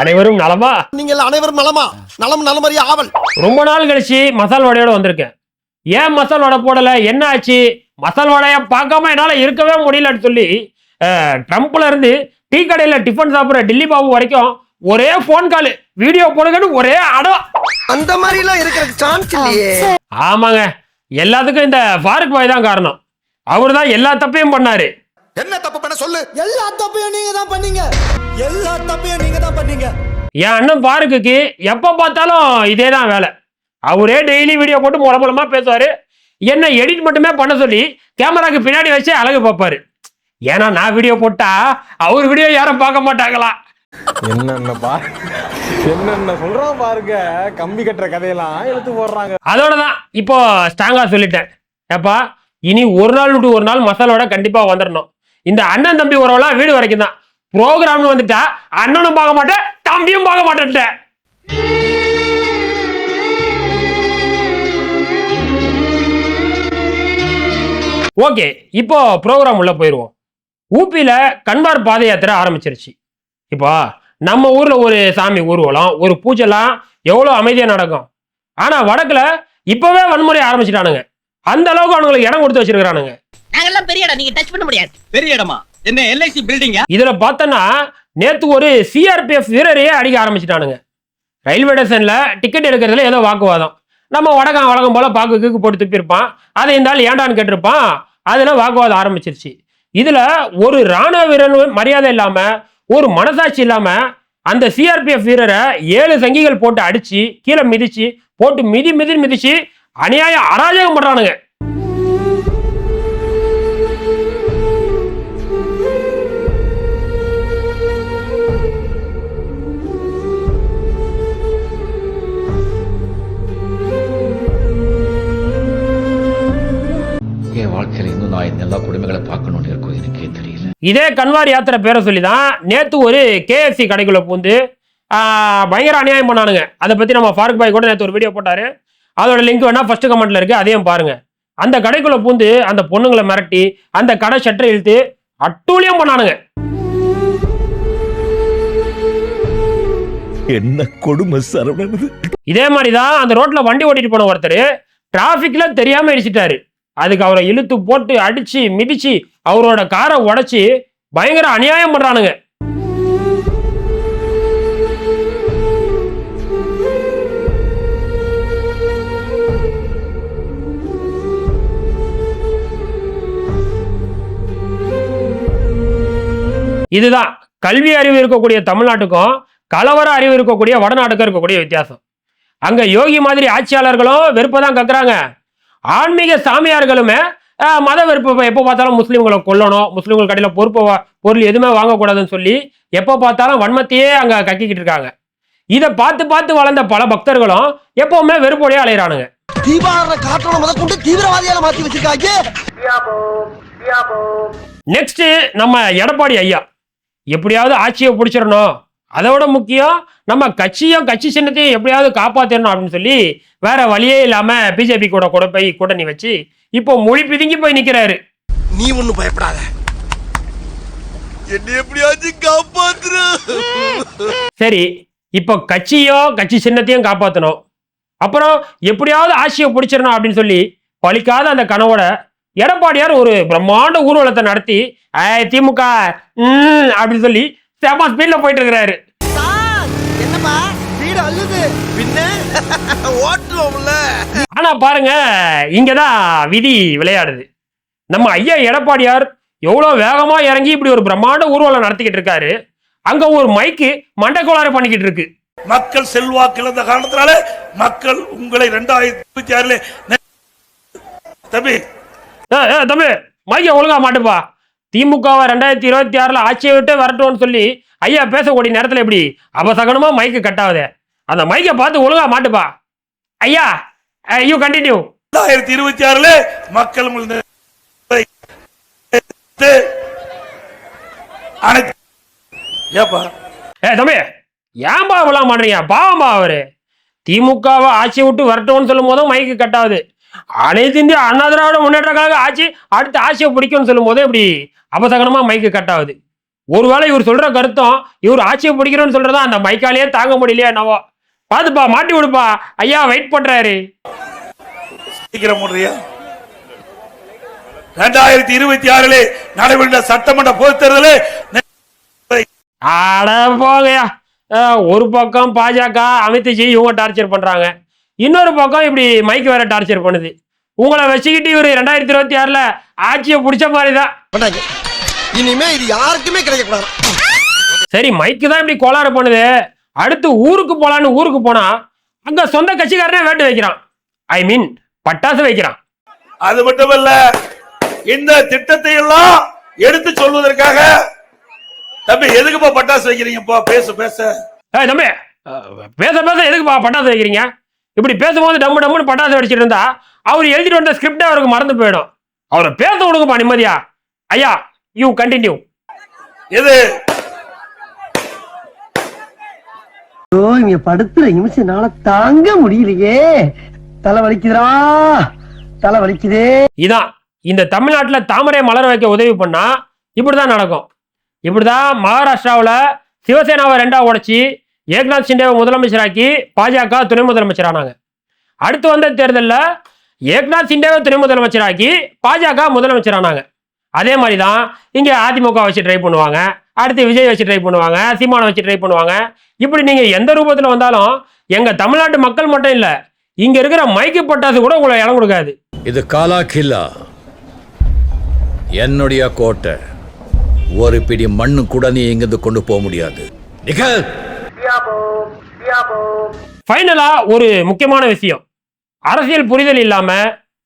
அனைவரும் நலமா? நீங்கள் அனைவரும் நலமா? நலம் நலமறிய ஆவல். ரொம்ப நாள் கழிச்சு மசால் வடையோட வந்திருக்கேன். ஏன் மசால் வடை போடல? என்ன ஆச்சு? மசால் வடையை பார்க்காம என்னால இருக்கவே முடியலன்னு சொல்லி ட்ரம்ப்ல இருந்து டீ கடையில டிஃபன் சாப்பிடுற டில்லி பாபு வரைக்கும் ஒரே ஃபோன் கால் வீடியோ போடுங்கன்னு ஒரே அடம் அந்த மாதிரி எல்லாம் இருக்கிற சான்ஸ் இல்லையே ஆமாங்க. எல்லாத்துக்கும் இந்த ஃபாரூக் பாய் தான் காரணம். அவர் தான் எல்லா தப்பையும் பண்ணாரு. என்ன தப்பு பண்ண சொல்லு. எல்லா தப்பையும் நீங்க தான் பண்ணீங்க. எல்லா தப்பையும் நீங்க தான் பண்ணீங்க. என் அண்ணன் பாருக்குக்கு எப்போ பார்த்தாலும் இதே தான் வேலை. அவரே டெய்லி வீடியோ போட்டு மூல மூலமா பேசுவாரு. என்ன எடிட் மட்டுமே பண்ண சொல்லி கேமராக்கு பின்னாடி வச்சு அழகு பார்ப்பாரு. ஏன்னா நான் வீடியோ போட்டா அவர் வீடியோ யாரும் பார்க்க மாட்டாங்களா? என்னென்ன பா என்னென்ன சொல்றான் பாருங்க. கம்பி கட்டுற கதையெல்லாம் எடுத்து போடுறாங்க. அதோட தான் இப்போ ஸ்ட்ராங்கா சொல்லிட்டேன். ஏப்பா இனி ஒரு நாள் விட்டு ஒரு நாள் மசாலோட கண்டிப்பா வந்துடணும் இந்த அண்ணன் தம்பி உறவுலாம் வீடு வரைக்கும் தான் ப்ரோக்ராம்னு வந்துட்டா அண்ணனும் பார்க்க மாட்டேன் தம்பியும் பார்க்க மாட்டேன்ட்டேன் ஓகே இப்போ ப்ரோக்ராம் உள்ள போயிடுவோம் ஊப்பியில கண்பார் பாத யாத்திரை ஆரம்பிச்சிருச்சு. இப்போ நம்ம ஊர்ல ஒரு சாமி ஊர்வலம் ஒரு பூஜைலாம் எவ்வளோ அமைதியா நடக்கும். ஆனா வடக்குல இப்பவே வன்முறை ஆரம்பிச்சிட்டானுங்க. அந்த அளவுக்கு அவனுங்களுக்கு இடம் கொடுத்து வச்சிருக்கிறானுங்க. நாங்கெல்லாம் பெரிய இடம் நீங்க டச் பண்ண முடியாது. பெரிய இடமா? என்ன எல்ஐசி பில்டிங்கா இதுல பார்த்தோன்னா நேத்து ஒரு சிஆர்பிஎஃப் வீரரையே அடிக்க ஆரம்பிச்சிட்டானுங்க. ரயில்வே ஸ்டேஷன்ல டிக்கெட் எடுக்கிறதுல ஏதோ வாக்குவாதம். நம்ம வடக்கம் வழக்கம் போல பாக்கு கீக்கு போட்டு துப்பியிருப்பான். அதை இந்த ஆள் ஏண்டான்னு கேட்டிருப்பான். அதுல வாக்குவாதம் ஆரம்பிச்சிருச்சு. இதுல ஒரு ராணுவ வீரன் மரியாதை இல்லாம ஒரு மனசாட்சி இல்லாம அந்த சிஆர்பிஎஃப் வீரரை ஏழு சங்கிகள் போட்டு அடிச்சு கீழே மிதிச்சு போட்டு மிதி மிதி மிதிச்சு அநியாய அராஜகம் பண்றானுங்க. என் வாழ்க்கையில இன்னும் நான் இந்த எல்லா குடும்பங்களை பார்க்கணும்னு இருக்கும். எனக்கே தெரியல. இதே கன்வார் யாத்திரை பேரை சொல்லி தான் நேத்து ஒரு கேஎஃப்சி கடைக்குள்ள பூந்து பயங்கர அநியாயம் பண்ணானுங்க. அதை பத்தி நம்ம ஃபாரூக் பாய் கூட நேத்து ஒரு வீடியோ போட்டாரு. அதோட லிங்க் வேணா ஃபர்ஸ்ட் கமெண்ட்ல இருக்கு அதையும் பாருங்க. அந்த கடைக்குள்ள பூந்து அந்த பொண்ணுங்களை மிரட்டி அந்த கடை ஷட்டரை இழுத்து அட்டூழியம் பண்ணானுங்க. என்ன கொடுமை சரவணன். இதே மாதிரி தான் அந்த ரோட்ல வண்டி ஓட்டிட்டு போன ஒருத்தர் டிராஃபிக்ல தெரியாம இடிச்சிட்டாரு. அதுக்கு அவரை இழுத்து போட்டு அடிச்சு மிதிச்சு அவரோட காரை உடைச்சி பயங்கர அநியாயம் பண்றானுங்க. இதுதான் கல்வி அறிவு இருக்கக்கூடிய தமிழ்நாட்டுக்கும் கலவர அறிவு இருக்கக்கூடிய வடநாட்டுக்கும் இருக்கக்கூடிய வித்தியாசம். அங்க யோகி மாதிரி ஆட்சியாளர்களும் வெறுப்பை தான் கக்குறாங்க. ஆன்மீக சாமியார்களுமே மத வெறுப்பு எப்போ பார்த்தாலும் முஸ்லீம்களை கொல்லணும் முஸ்லீம்கள் கடையில் பொறுப்பு பொருள் எதுவுமே வாங்கக்கூடாதுன்னு சொல்லி எப்போ பார்த்தாலும் வன்மத்தையே அங்க கக்கிக்கிட்டு இருக்காங்க. இதை பார்த்து பார்த்து வளர்ந்த பல பக்தர்களும் எப்பவுமே வெறுப்போடையே அலையிறானுங்க. தீபாவளி காட்டோட முத கொண்டு தீவிரவாதியால மாத்தி வச்சிருக்காங்க. நெக்ஸ்ட் நம்ம எடப்பாடி ஐயா. எப்படியாவது ஆட்சியை பிடிச்சிடணும். அதோட முக்கியம் நம்ம கட்சியும் கட்சி சின்னத்தையும் எப்படியாவது காப்பாத்திடணும் அப்படின்னு சொல்லி வேற வழியே இல்லாம பிஜேபி கூட கூட போய் கூட்டணி வச்சு இப்போ மொழி பிதுங்கி போய் நிக்கிறாரு. நீ ஒண்ணும் பயப்படாத. என்ன எப்படியாச்சும் காப்பாத்துற சரி இப்போ கட்சியும் கட்சி சின்னத்தையும் காப்பாற்றணும் அப்புறம் எப்படியாவது ஆட்சியை பிடிச்சிடணும் அப்படின்னு சொல்லி பலிக்காத அந்த கனவோட எடப்பாடியார் ஒரு பிரம்மாண்ட ஊர்வலத்தை நடத்தி "ஏய், திமுக அப்படின்னு சொல்லி செம ஸ்பீட்ல போயிட்டு இருக்கிறாரு என்னப்பா வீடு அள்ளுது பின்ன? ஓட்டுவோம்ல. ஆனா பாருங்க இங்கதான் விதி விளையாடுது. நம்ம ஐயா எடப்பாடியார் எவ்வளவு வேகமா இறங்கி இப்படி ஒரு பிரம்மாண்ட ஊர்வலம் நடத்திக்கிட்டு இருக்காரு. அங்க ஒரு மைக்கு மண்டக்கோளாறு பண்ணிக்கிட்டு இருக்கு. மக்கள் செல்வாக்கு இழந்த காரணத்தினால மக்கள் உங்களை ரெண்டாயிரத்தி இருபத்தி ஆறுல தம்பி. தம்பி மைக்க ஒழுங்கா மாட்டுப்பா. திமுகவை ரெண்டாயிரத்தி இருபத்தி ஆறுல ஆட்சியை விட்டு வரட்டும்னு சொல்லி ஐயா பேசக்கூடிய நேரத்துல எப்படி? அபசகனமா மைக்கு கட்டாவதே அந்த மைக்கை பார்த்து ஒழுங்கா மாட்டுப்பா. ஐயா யூ கண்டினியூ ரெண்டாயிரத்தி இருபத்தி ஆறுல மக்கள் ஏப்பா? ஏ தம்பி ஏன்பா இவ்வளவு மாட்டீங்க பாவம்பா அவரு. திமுகவை ஆட்சி விட்டு வரட்டும்னு சொல்லும் போதும் மைக்கு கட்டாது அனைத்து இந்திய அண்ணா திராவிட முன்னேற்ற கழக ஆட்சி அடுத்த ஆட்சியை பிடிக்கும்னு சொல்லும் போது இப்படி அபசகனமா மைக்கு கட்டாகுது ஒருவேளை இவர் சொல்ற கருத்தும் இவர் ஆட்சியை பிடிக்கிறோம்னு சொல்றதா அந்த மைக்காலேயே தாங்க முடியலையா என்னவோ. பாத்துப்பா மாட்டி விடுப்பா. ஐயா வெயிட் பண்றாரு. சீக்கிரம் ரெண்டாயிரத்தி இருபத்தி ஆறிலே நடைபெற்ற சட்டமன்ற பொதுத் தேர்தலில் ஒரு பக்கம் பாஜக அமித்ஜி இவங்க டார்ச்சர் பண்றாங்க. இன்னொரு பக்கம் இப்படி மைக் வேற டார்ச்சர் பண்ணுது. உங்களை வச்சுக்கிட்டு இவர் ரெண்டாயிரத்தி இருபத்தி ஆறுல ஆட்சியை பிடிச்ச மாதிரி தான் பண்ணாங்க இனிமே இது யாருக்குமே கிடைக்க கூடாது சரி மைக்கு தான் இப்படி கோளாறு பண்ணுது. அடுத்து ஊருக்கு போலான்னு ஊருக்கு போனா அங்க சொந்த கட்சிக்காரனே வேட்டு வைக்கிறான். ஐ மீன் பட்டாசு வைக்கிறான். அது மட்டுமல்ல இந்த திட்டத்தை எல்லாம் எடுத்து சொல்வதற்காக தம்பி எதுக்குப்பா பட்டாசு வைக்கிறீங்கப்பா பேசு பேச. ஏய் தம்பி பேச பேச எதுக்கு பா- பட்டாசு வைக்கிறீங்க? இப்படி பேசும்போது டம்மு டம்முன்னு பட்டாசு வெடிச்சிட்டு இருந்தா அவர் எழுதிட்டு வந்த ஸ்கிரிப்டே அவருக்கு மறந்து போயிடும். அவரை பேச விடுங்கப்பா நிம்மதியா. ஐயா யூ கண்டினியூ எது? ஐயோ இங்க படுத்துற நிமிஷம்னால தாங்க முடியலையே. தலை வலிக்குதுடா. தலை வலிக்குதே. இதான் இந்த தமிழ்நாட்டில் தாமரை மலர வைக்க உதவி பண்ணா இப்படிதான் நடக்கும். இப்படிதான் மகாராஷ்டிராவில் சிவசேனாவை ரெண்டா உடைச்சி ஏக்நாத் சிண்டேவை முதலமைச்சராக்கி பாஜக துணை முதலமைச்சரானாங்க. அடுத்து வந்த தேர்தலில் ஏக்நாத் சிண்டேவை துணை முதலமைச்சராக்கி பாஜக முதலமைச்சரானாங்க. அதே மாதிரி தான் இங்கே அதிமுக வச்சு ட்ரை பண்ணுவாங்க அடுத்து விஜய் வச்சு ட்ரை பண்ணுவாங்க சீமானை வச்சு ட்ரை பண்ணுவாங்க. இப்படி நீங்கள் எந்த ரூபத்தில் வந்தாலும் எங்கள் தமிழ்நாட்டு மக்கள் மட்டும் இல்லை இங்கே இருக்கிற மைக்கு பட்டாசு கூட உங்களை இடம் கொடுக்காது. இது காலா கில்லா. என்னுடைய கோட்டை ஒரு பிடி மண்ணு கூட நீ இங்கிருந்து கொண்டு போக முடியாது. நிகழ்! ஃபைனலா ஒரு முக்கியமான விஷயம். அரசியல் புரிதல் இல்லாம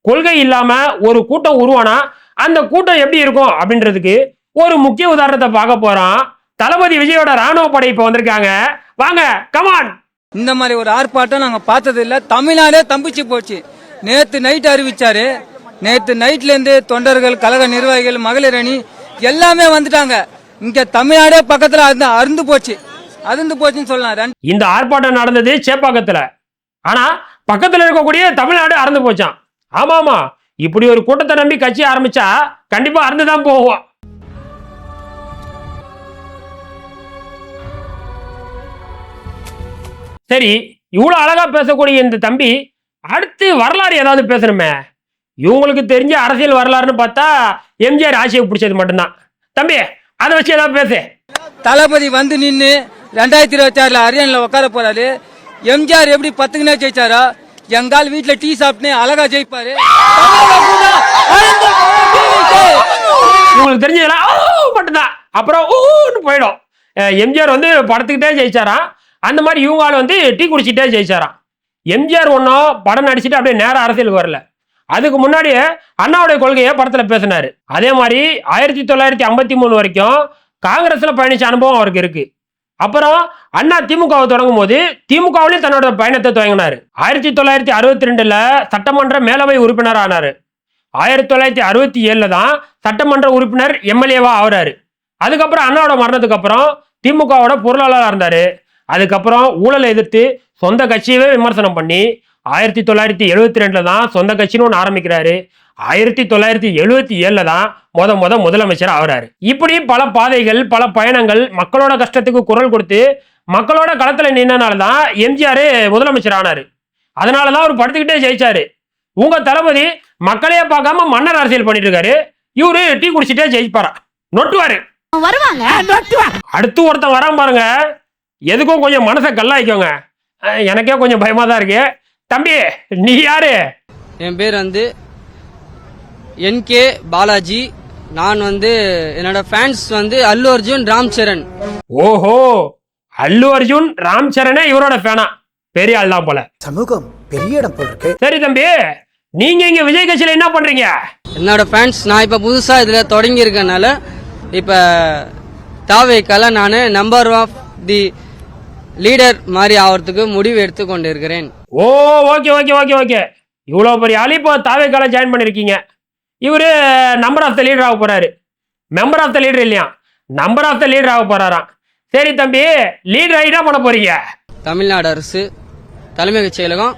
கொள்கை இல்லாம ஒரு கூட்டம் உருவானா அந்த கூட்டம் எப்படி இருக்கும் அப்படின்றதுக்கு ஒரு முக்கிய உதாரணத்தை பார்க்க போறோம். தளபதி விஜயோட ராணுவ படை இப்ப வந்திருக்காங்க. வாங்க கமான் இந்த மாதிரி ஒரு ஆர்ப்பாட்டம் நாங்க பார்த்தது இல்ல. தமிழ்நாடே தம்பிச்சு போச்சு. நேத்து நைட் அறிவிச்சாரு. நேத்து நைட்ல இருந்து தொண்டர்கள் கழக நிர்வாகிகள் மகளிர் அணி எல்லாமே வந்துட்டாங்க. இங்க தமிழ்நாடே பக்கத்துல அருந்து அருந்து போச்சு. அருந்து போச்சுன்னு சொல்லலாம். இந்த ஆர்ப்பாட்டம் நடந்தது சேப்பாக்கத்துல. ஆனா பக்கத்துல இருக்கக்கூடிய தமிழ்நாடு அறந்து போச்சான் ஆமா ஆமா இப்படி ஒரு கூட்டத்தை நம்பி கட்சி ஆரம்பிச்சா கண்டிப்பா அறந்து தான் போவோம் சரி இவ்வளவு அழகா பேசக்கூடிய இந்த தம்பி அடுத்து வரலாறு ஏதாவது பேசணுமே? இவங்களுக்கு தெரிஞ்ச அரசியல் வரலாறுன்னு பார்த்தா எம்ஜிஆர் ஆட்சியை பிடிச்சது மட்டும்தான். தம்பி அதை வச்சு ஏதாவது பேசு. தளபதி வந்து நின்னு ரெண்டாயிரத்தி இருபத்தி ஆறில் அரியன்ல உட்கார போறாரு. எம்ஜிஆர் எப்படி பத்துக்குனே ஜெயிச்சாரோ எங்கால் வீட்டில் டீ சாப்பிட்டு அழகா ஜெயிப்பாரு. இவங்களுக்கு தெரிஞ்சதெல்லாம் மட்டும்தான். அப்புறம் ஊன்னு போயிடும். எம்ஜிஆர் வந்து படத்துக்கிட்டே ஜெயிச்சாராம். அந்த மாதிரி இவங்க ஆள் வந்து டீ குடிச்சிட்டே ஜெயிச்சாராம். எம்ஜிஆர் ஒன்றும் படம் நடிச்சுட்டு அப்படியே நேரம் அரசியலுக்கு வரல. அதுக்கு முன்னாடியே அண்ணாவுடைய கொள்கையை படத்தில் பேசினார். அதே மாதிரி ஆயிரத்தி தொள்ளாயிரத்தி ஐம்பத்தி மூணு வரைக்கும் காங்கிரஸில் பயணிச்ச அனுபவம் அவருக்கு இருக்குது அப்புறம் அண்ணா திமுகவை தொடங்கும் போது திமுகவிலையும் தன்னோட பயணத்தை துவங்கினார். ஆயிரத்தி தொள்ளாயிரத்தி அறுபத்தி ரெண்டுல சட்டமன்ற மேலவை உறுப்பினர் ஆனார். ஆயிரத்தி தொள்ளாயிரத்தி அறுபத்தி ஏழில் தான் சட்டமன்ற உறுப்பினர் எம்எல்ஏவா ஆகுறாரு. அதுக்கப்புறம் அண்ணாவோட மரணத்துக்கு அப்புறம் திமுகவோட பொருளாளராக இருந்தார். அதுக்கப்புறம் ஊழலை எதிர்த்து சொந்த கட்சியவே விமர்சனம் பண்ணி ஆயிரத்தி தொள்ளாயிரத்தி எழுபத்தி ரெண்டில் தான் சொந்த கட்சின்னு ஒன்று ஆரம்பிக்கிறாரு. ஆயிரத்தி தொள்ளாயிரத்தி எழுபத்தி ஏழுல தான் முத முத முதலமைச்சர் ஆகுறாரு. இப்படி பல பாதைகள் பல பயணங்கள் மக்களோட கஷ்டத்துக்கு குரல் கொடுத்து மக்களோட களத்துல நின்னனால தான் எம்ஜிஆர் முதலமைச்சர் ஆனாரு. அதனால தான் அவர் படுத்துக்கிட்டே ஜெயிச்சாரு. உங்க தளபதி மக்களையே பார்க்காம மன்னர் அரசியல் பண்ணிட்டு இருக்காரு. இவரு டீ குடிச்சிட்டே ஜெயிப்பாரா? நொட்டுவாரு. வருவாங்க. அடுத்து ஒருத்தன் வரான் பாருங்க. எதுக்கும் கொஞ்சம் மனசை கல்லாய்க்கோங்க. எனக்கே கொஞ்சம் பயமா தான் இருக்கு. தம்பி நீ யாரு? என் பேர் வந்து என்கே பாலாஜி நான் வந்து என்னோட ஃபேன்ஸ் வந்து அல்லு அர்ஜுன் ராம் சரண். ஓஹோ அல்லு அர்ஜுன் ராம் சரணே இவரோட ஃபேனா பெரிய ஆள் தான் போல. சமூகம் பெரிய இடம் போல் இருக்கு சரி தம்பி நீங்க இங்க விஜய் கட்சியில என்ன பண்றீங்க? என்னோட ஃபேன்ஸ் நான் இப்போ புதுசாக இதில் தொடங்கி இருக்கனால இப்போ தாவேக்கால நான் நம்பர் ஆஃப் தி லீடர் மாதிரி ஆகிறதுக்கு முடிவு எடுத்து கொண்டிருக்கிறேன் oh okay okay okay okay. இவ்வளோ பெரிய ஆளு இப்போ தாவேக்கால ஜாயின் பண்ணியிருக்கீங்க இவர் நம்பர் ஆஃப் த லீடர் ஆக போறாரு. மெம்பர் ஆஃப் த லீடர் இல்லையா? நம்பர் ஆஃப் த லீடர் ஆக போறாராம். சரி தம்பி லீடர் ஆகிட்டா பண்ண போறீங்க. தமிழ்நாடு அரசு தலைமைச் செயலகம்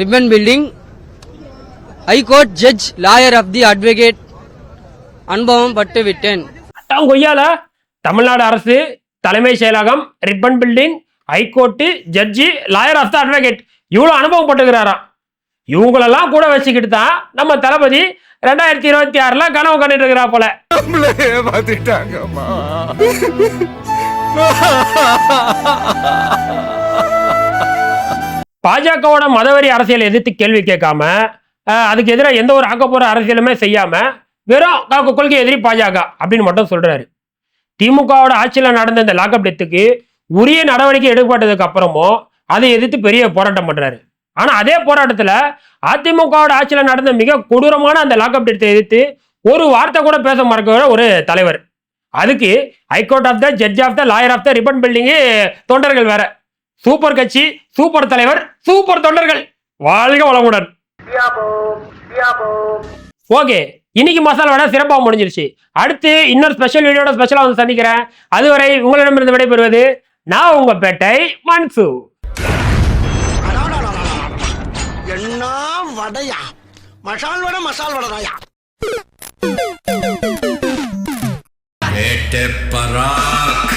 Ripon building high court judge lawyer of the advocate அனுபவம் பட்டு விட்டேன். கொய்யால தமிழ்நாடு அரசு தலைமை செயலகம் Ripon building high court judge lawyer of the advocate இவ்வளோ அனுபவம் பட்டுக்கிறாராம். இவங்களெல்லாம் கூட வச்சுக்கிட்டு தான் நம்ம தளபதி ரெண்டாயிரத்தி இருபத்தி ஆறுல கனவு கண்டுட்டு இருக்கிறா போல பாஜகவோட மதவெறி அரசியலை எதிர்த்து கேள்வி கேட்காம அதுக்கு எதிராக எந்த ஒரு ஆக்கப்போற அரசியலுமே செய்யாம வெறும் கொள்கை எதிரி பாஜக அப்படின்னு மட்டும் சொல்றாரு. திமுகவோட ஆட்சியில் நடந்த இந்த லாக்அப் டெத்துக்கு உரிய நடவடிக்கை எடுக்கப்பட்டதுக்கு அப்புறமும் அதை எதிர்த்து பெரிய போராட்டம் பண்றாரு. ஆனால் அதே போராட்டத்தில் அதிமுகவோட ஆட்சியில் நடந்த மிக கொடூரமான அந்த லாக்அப் டெத்தை எதிர்த்து ஒரு வார்த்தை கூட பேச மறக்கிற ஒரு தலைவர். அதுக்கு high court of the judge of the lawyer of the Ripon building தொண்டர்கள் வேற. சூப்பர் கட்சி சூப்பர் தலைவர் சூப்பர் தொண்டர்கள். வாழ்க வளமுடன். ஓகே இன்னைக்கு மசாலா வடை சிறப்பாக முடிஞ்சிருச்சு. அடுத்து இன்னொரு ஸ்பெஷல் வீடியோட ஸ்பெஷலாக வந்து சந்திக்கிறேன். அதுவரை உங்களிடமிருந்து விடைபெறுவது நான் உங்கள் பேட்டை மன்சூ. என்ன வடையா? மசால் வடை மசால் வடை தாயா? பராக்